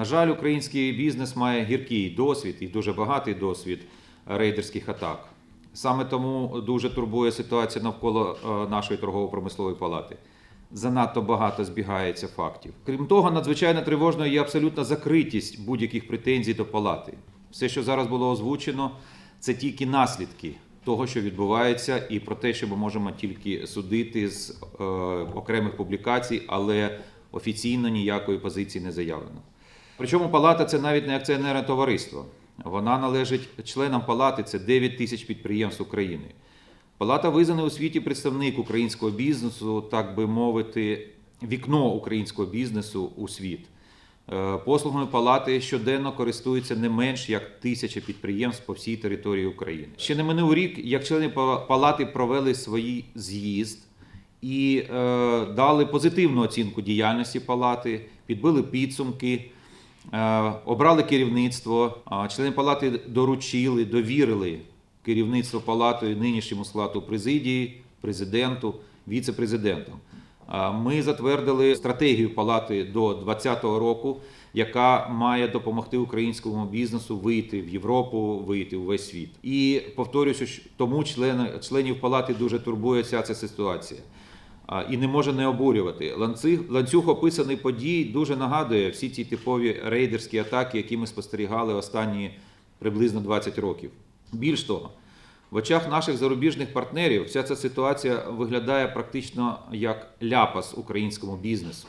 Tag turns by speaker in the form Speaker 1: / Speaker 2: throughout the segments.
Speaker 1: На жаль, український бізнес має гіркий досвід і дуже багатий досвід рейдерських атак. Саме тому дуже турбує ситуація навколо е, нашої торгово-промислової палати. Занадто багато збігається фактів. Крім того, надзвичайно тривожною є абсолютна закритість будь-яких претензій до палати. Все, що зараз було озвучено, це тільки наслідки того, що відбувається, і про те, що ми можемо тільки судити з е, окремих публікацій, але офіційно ніякої позиції не заявлено. Причому палата це навіть не акціонерне товариство. Вона належить членам палати, це 9 тисяч підприємств України. Палата визнаний у світі представник українського бізнесу, так би мовити, вікно українського бізнесу у світ. Е, Послугами палати щоденно користуються не менш як тисяча підприємств по всій території України. Ще не минув рік, як члени палати провели свій з'їзд і е, дали позитивну оцінку діяльності палати, підбили підсумки, обрали керівництво. А Члени палати доручили, довірили керівництво палатою нинішньому складу президії, президенту, віце-президентам. А Ми затвердили стратегію палати до 2020 року, яка має допомогти українському бізнесу вийти в Європу, вийти у весь світ. І повторюся, тому члени, членів палати дуже турбує ця ситуація. І не може не обурювати. Ланцюг, ланцюг описаний подій дуже нагадує всі ці типові рейдерські атаки, які ми спостерігали останні приблизно 20 років. Більш того, в очах наших зарубіжних партнерів вся ця ситуація виглядає практично як ляпас українському бізнесу.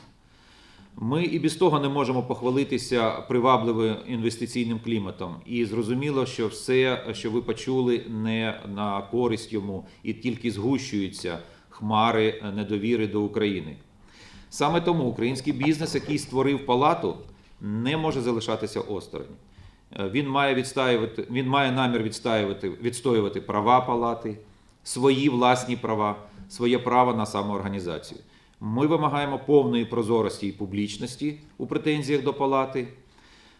Speaker 1: Ми і без того не можемо похвалитися привабливим інвестиційним кліматом. І зрозуміло, що все, що ви почули, не на користь йому і тільки згущуються хмари недовіри до України. Саме тому український бізнес, який створив палату, не може залишатися осторонь. Е, Він має відстаювати, він має намір відстаювати, відстоювати права палати, свої власні права, своє право на самоорганізацію. Ми вимагаємо повної прозорості і публічності у претензіях до палати,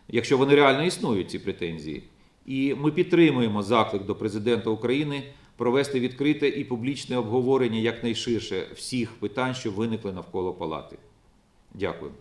Speaker 1: якщо вони реально існують, ці претензії. І ми підтримуємо заклик до президента України провести відкрите і публічне обговорення якнайширше всіх питань, що виникли навколо палати. Дякую.